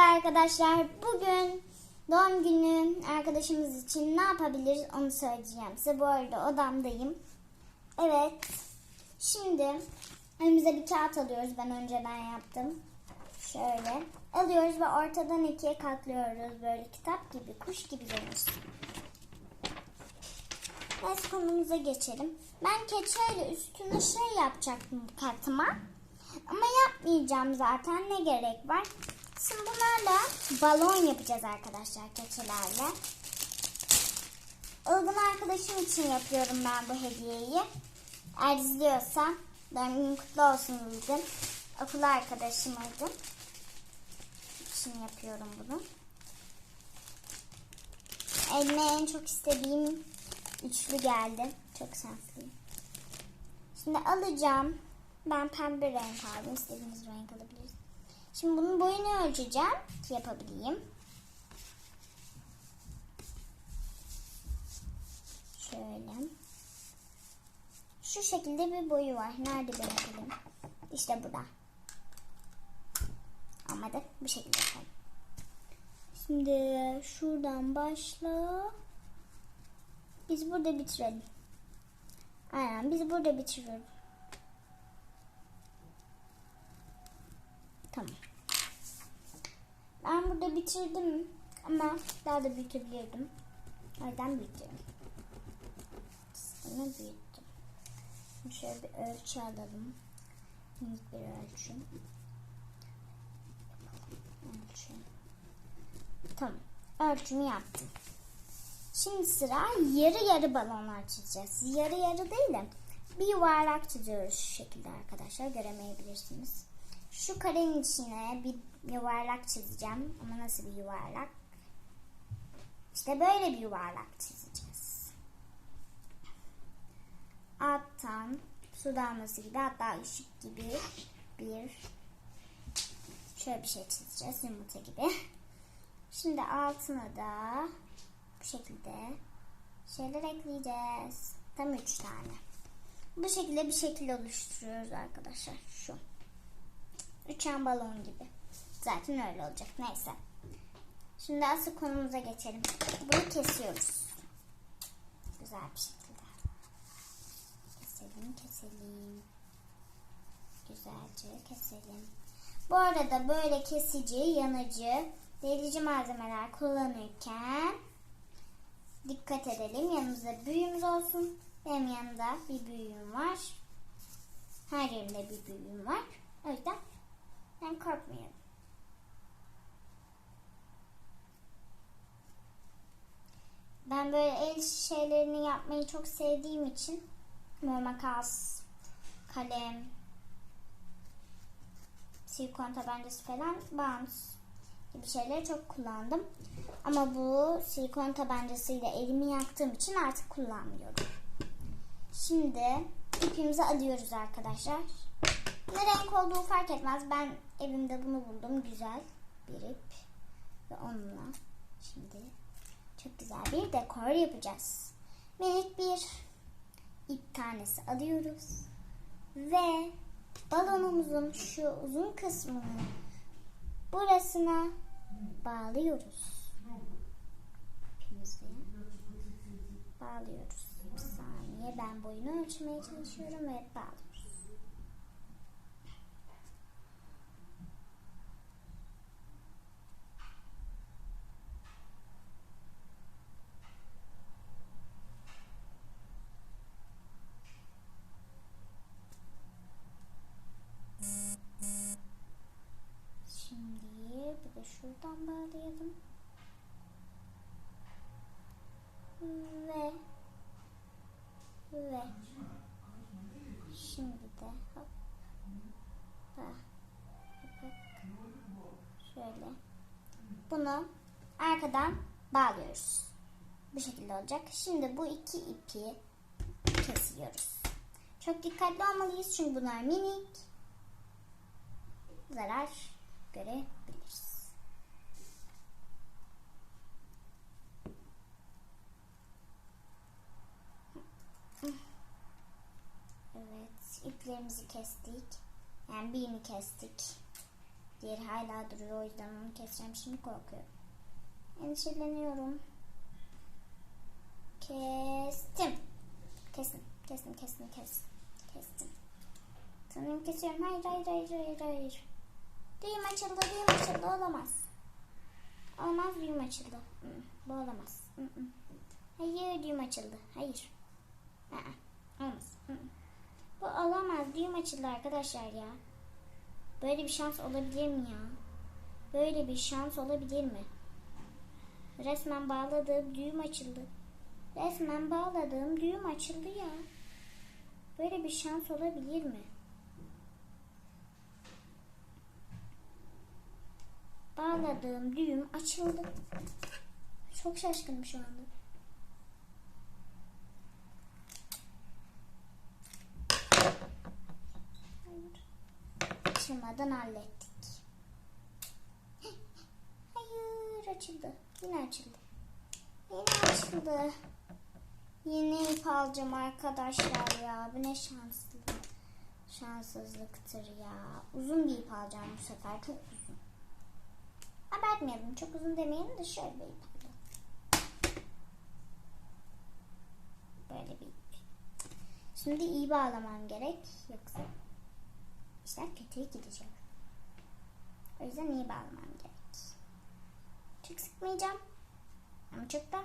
arkadaşlar. Bugün doğum günü arkadaşımız için ne yapabiliriz onu söyleyeceğim size. Bu arada odamdayım. Evet. Şimdi elimize bir kağıt alıyoruz. Ben önceden yaptım. Şöyle. Alıyoruz ve ortadan ikiye katlıyoruz. Böyle kitap gibi, kuş gibi dönüyoruz. Neyse konumuza geçelim. Ben keçeyle üstüne şey yapacaktım kartıma. Ama yapmayacağım zaten. Ne gerek var? Şimdi bunlarla balon yapacağız arkadaşlar keçelerle. Ilgın arkadaşım için yapıyorum ben bu hediyeyi. Eğer izliyorsa doğum kutlu olsun Ilgın. Okul arkadaşım Ilgın. Için yapıyorum bunu. Elime en çok istediğim üçlü geldi. Çok şanslıyım. Şimdi alacağım. Ben pembe renk aldım. İstediğiniz renk alabilirsiniz. Şimdi bunun boyunu ölçeceğim ki yapabileyim. Şöyle. Şu şekilde bir boyu var. Nerede benim İşte burada. Olmadı. Bu şekilde yapalım. Şimdi şuradan başla. Biz burada bitirelim. Aynen biz burada bitiriyoruz. Tamam. Ben burada bitirdim ama daha da büyütebilirdim. O yüzden büyütüyorum. Sistemi büyüttüm. Şöyle bir ölçü alalım. Minik bir ölçü. Ölçü. Tamam. Ölçümü yaptım. Şimdi sıra yarı yarı balonlar çizeceğiz. Yarı yarı değil de bir yuvarlak çiziyoruz şu şekilde arkadaşlar. Göremeyebilirsiniz. Şu karenin içine bir yuvarlak çizeceğim. Ama nasıl bir yuvarlak? İşte böyle bir yuvarlak çizeceğiz. Alttan su damlası gibi hatta ışık gibi bir şöyle bir şey çizeceğiz. Yumurta gibi. Şimdi altına da bu şekilde şeyler ekleyeceğiz. Tam üç tane. Bu şekilde bir şekil oluşturuyoruz arkadaşlar. Şu. Uçan balon gibi. Zaten öyle olacak. Neyse. Şimdi asıl konumuza geçelim. Bunu kesiyoruz. Güzel bir şekilde. Keselim, keselim. Güzelce keselim. Bu arada böyle kesici, yanıcı, delici malzemeler kullanırken dikkat edelim. Yanımızda büyüğümüz olsun. Benim yanımda bir büyüğüm var. Her yerimde bir büyüğüm var. O yüzden ben korkmuyorum. Ben böyle el şeylerini yapmayı çok sevdiğim için böyle makas, kalem, silikon tabancası falan bant gibi şeyleri çok kullandım. Ama bu silikon tabancasıyla elimi yaktığım için artık kullanmıyorum. Şimdi ipimizi alıyoruz arkadaşlar. Ne renk olduğu fark etmez. Ben evimde bunu buldum. Güzel bir ip. Ve onunla şimdi çok güzel bir dekor yapacağız. Minik bir ip tanesi alıyoruz. Ve balonumuzun şu uzun kısmını burasına bağlıyoruz. İpimizi bağlıyoruz. Bir saniye ben boyunu ölçmeye çalışıyorum ve bağlıyoruz. Şimdi bir de şuradan bağlayalım. Ve ve şimdi de hop da bak şöyle bunu arkadan bağlıyoruz. Bu şekilde olacak. Şimdi bu iki ipi kesiyoruz. Çok dikkatli olmalıyız çünkü bunlar minik. Zarar görebiliriz. Evet, iplerimizi kestik. Yani birini kestik. Diğeri hala duruyor o yüzden onu keseceğim. Şimdi korkuyorum. Endişeleniyorum. Kestim. Kestim. Kestim. Kestim. Kestim. Kestim. Sanırım kesiyorum. Hayır hayır hayır hayır hayır. Düğüm açıldı. Düğüm açıldı. Olamaz. Olmaz düğüm açıldı. Bu olamaz. Hayır düğüm açıldı. Hayır. Aa, olmaz. Bu olamaz. Düğüm açıldı arkadaşlar ya. Böyle bir şans olabilir mi ya? Böyle bir şans olabilir mi? Resmen bağladığım düğüm açıldı. Resmen bağladığım düğüm açıldı ya. Böyle bir şans olabilir mi? Bağladığım düğüm açıldı. Çok şaşkınım şu anda. Hayır. Açılmadan hallettik. Hayır açıldı. Yine açıldı. Yine açıldı. Yine ip alacağım arkadaşlar ya. Bu ne şanslı. Şanssızlıktır ya. Uzun bir ip alacağım bu sefer. Çok uzun. Abartmayalım. Çok uzun demeyelim de şöyle bir ip alalım. Böyle bir ip. Şimdi iyi bağlamam gerek. Yoksa işler kötüye gidecek. O yüzden iyi bağlamam gerek. Çok sıkmayacağım. Ama çok da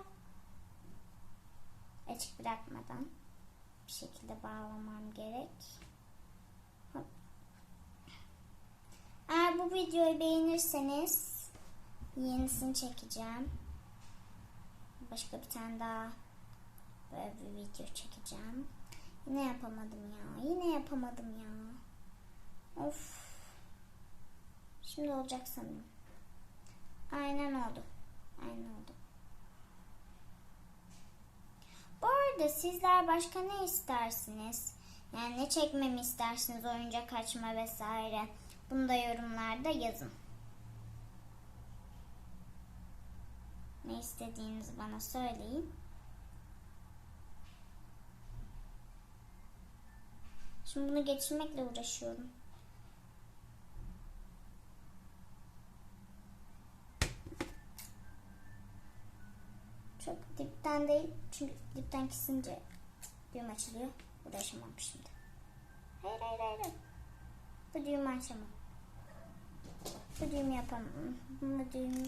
açık bırakmadan bir şekilde bağlamam gerek. Eğer bu videoyu beğenirseniz yenisini çekeceğim. Başka bir tane daha böyle bir video çekeceğim. Yine yapamadım ya. Yine yapamadım ya. Of. Şimdi olacak sanırım. Aynen oldu. Aynen oldu. Bu arada sizler başka ne istersiniz? Yani ne çekmemi istersiniz? Oyuncak açma vesaire. Bunu da yorumlarda yazın. Ne istediğinizi bana söyleyin. Şimdi bunu geçirmekle uğraşıyorum. Çok dipten değil. Çünkü dipten kesince düğüm açılıyor. Uğraşamam şimdi. Hayır hayır hayır. Bu düğümü açamam. Bu düğümü yapamam. Bu düğümü...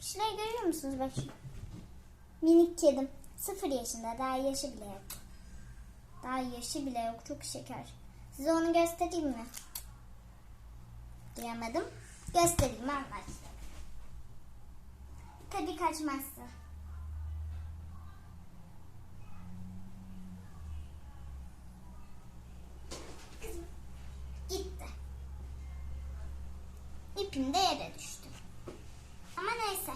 Şurayı görüyor musunuz? Bak şu. Minik kedim. Sıfır yaşında. Daha yaşı bile yok. Daha yaşı bile yok. Çok şeker. Size onu göstereyim mi? Duyamadım. Göstereyim arkadaşlar. Tabii kaçmazsa. İpim de yere düştü. Ama neyse.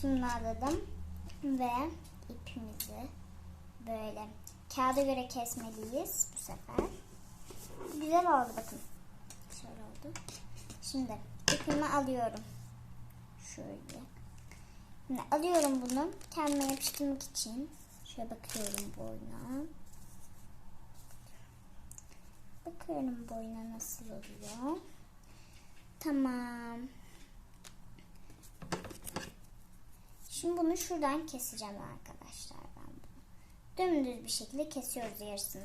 Şimdi aladım ve ipimizi böyle kağıda göre kesmeliyiz bu sefer. Güzel oldu bakın. Şöyle oldu. Şimdi ipimi alıyorum. Şöyle. Şimdi alıyorum bunu kendime yapıştırmak için. Şöyle bakıyorum boyuna. Bakıyorum boyuna nasıl oluyor. Tamam. Şimdi bunu şuradan keseceğim arkadaşlar ben bunu. Dümdüz bir şekilde kesiyoruz yarısını.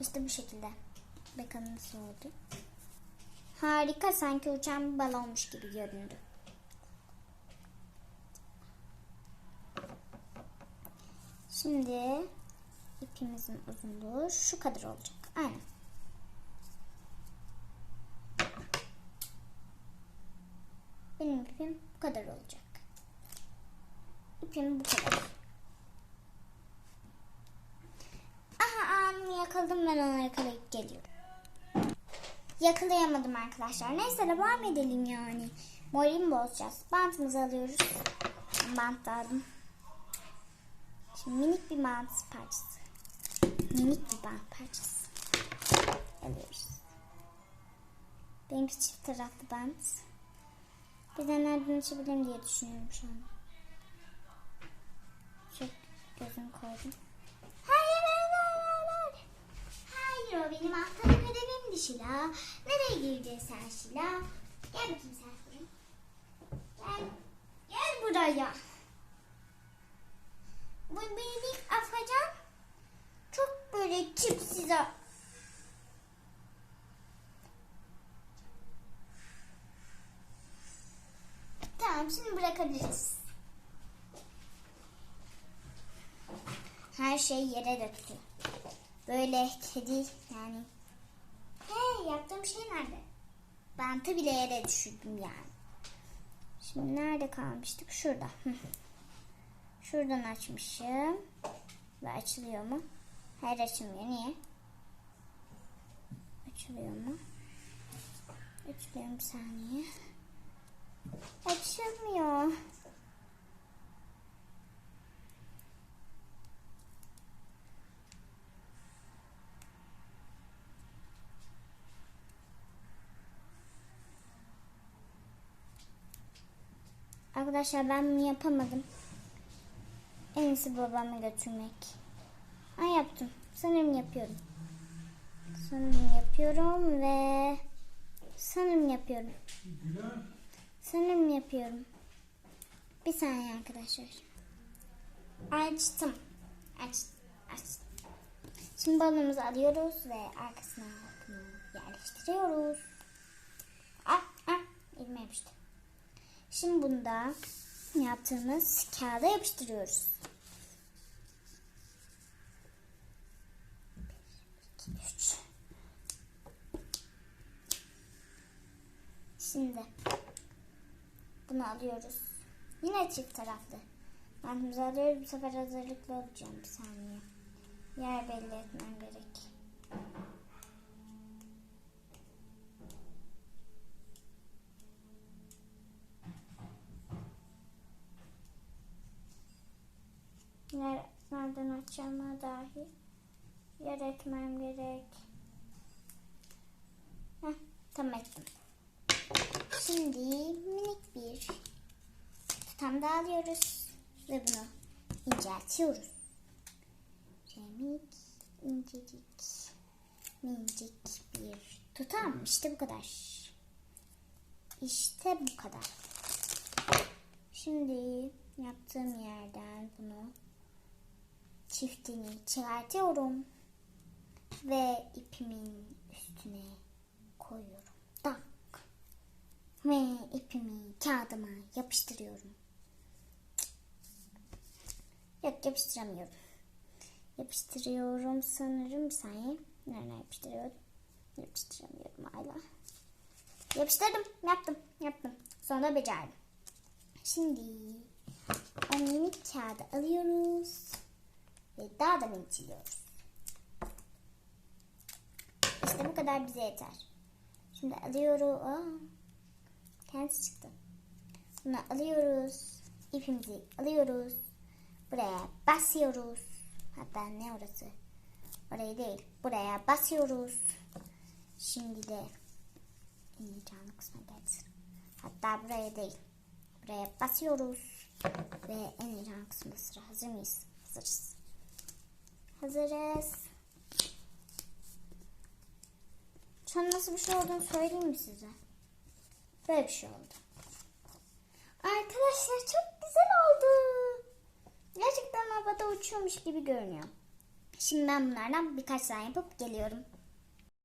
İşte bu şekilde. Bakın nasıl oldu. Harika sanki uçan bir balonmuş gibi göründü. Şimdi ipimizin uzunluğu şu kadar olacak. Aynen. Benim ipim bu kadar olacak. İpim bu kadar. Aha anını yakaladım ben onu yakalayıp geliyorum. Yakalayamadım arkadaşlar. Neyse devam edelim yani. Moralimi bozacağız. Bantımızı alıyoruz. Bant aldım. Şimdi minik bir bant parçası. Minik bir bant parçası. Alıyoruz. Benimki çift taraflı bant. Birden nereden açabilirim diye düşünüyorum şu an. Çok gözüm koydum. Hayır hayır hayır hayır. Hayır o benim haftalık ödevimdi Şila. Nereye gireceğiz sen Şila? Gel bakayım sen. Gel. Gel buraya. Bu minik afacan çok böyle tipsiz. a- Tamam şimdi bırakabiliriz. Her şey yere döktü. Böyle kedi yani. Hey yaptığım şey nerede? Bantı bile yere düşürdüm yani. Şimdi nerede kalmıştık? Şurada. Şuradan açmışım. Ve açılıyor mu? Hayır açılmıyor. Niye? Açılıyor mu? Açılıyor bir saniye. Açılmıyor. Arkadaşlar ben yapamadım. En iyisi babamı götürmek. Ay yaptım. Sanırım yapıyorum. Sanırım yapıyorum ve sanırım yapıyorum. Sanırım yapıyorum. Bir saniye arkadaşlar. Açtım. Aç, açtım. Şimdi balonumuzu alıyoruz ve arkasına yerleştiriyoruz. Ah, ah, elime yapıştı. Şimdi bunu da yaptığımız kağıda yapıştırıyoruz. Bir, iki, üç. Şimdi bunu alıyoruz. Yine çift taraflı. Bantımızı alıyoruz. Bu sefer hazırlıklı olacağım. Bir saniye. Yer belli etmem gerek. Nereden açacağıma dahi yer etmem gerek. Heh, tam ettim. Şimdi minik bir tutam da alıyoruz ve bunu inceltiyoruz. Remik incecik minicik bir tutam. İşte bu kadar. İşte bu kadar. Şimdi yaptığım yerden bunu çiftini çıkartıyorum ve ipimin üstüne koyuyorum. Tak. Ve ipimi kağıdıma yapıştırıyorum. Yok yapıştıramıyorum. Yapıştırıyorum sanırım bir saniye. Nereye yapıştırıyorum? Yapıştıramıyorum hala. Yapıştırdım. Yaptım. Yaptım. Sonra becerdim. Şimdi o minik kağıdı alıyoruz. Ve daha da mintiliyoruz. İşte bu kadar bize yeter. Şimdi alıyoruz. Aa, kendisi çıktı. Bunu alıyoruz. İpimizi alıyoruz. Buraya basıyoruz. Hatta ne orası? Orayı değil. Buraya basıyoruz. Şimdi de ineceğim kısma gelsin. Hatta buraya değil. Buraya basıyoruz. Ve en heyecan kısmı sıra. Hazır mıyız? Hazırız. Hazırız. An nasıl bir şey olduğunu söyleyeyim mi size? Böyle bir şey oldu. Arkadaşlar çok güzel oldu. Gerçekten havada uçuyormuş gibi görünüyor. Şimdi ben bunlardan birkaç tane yapıp geliyorum.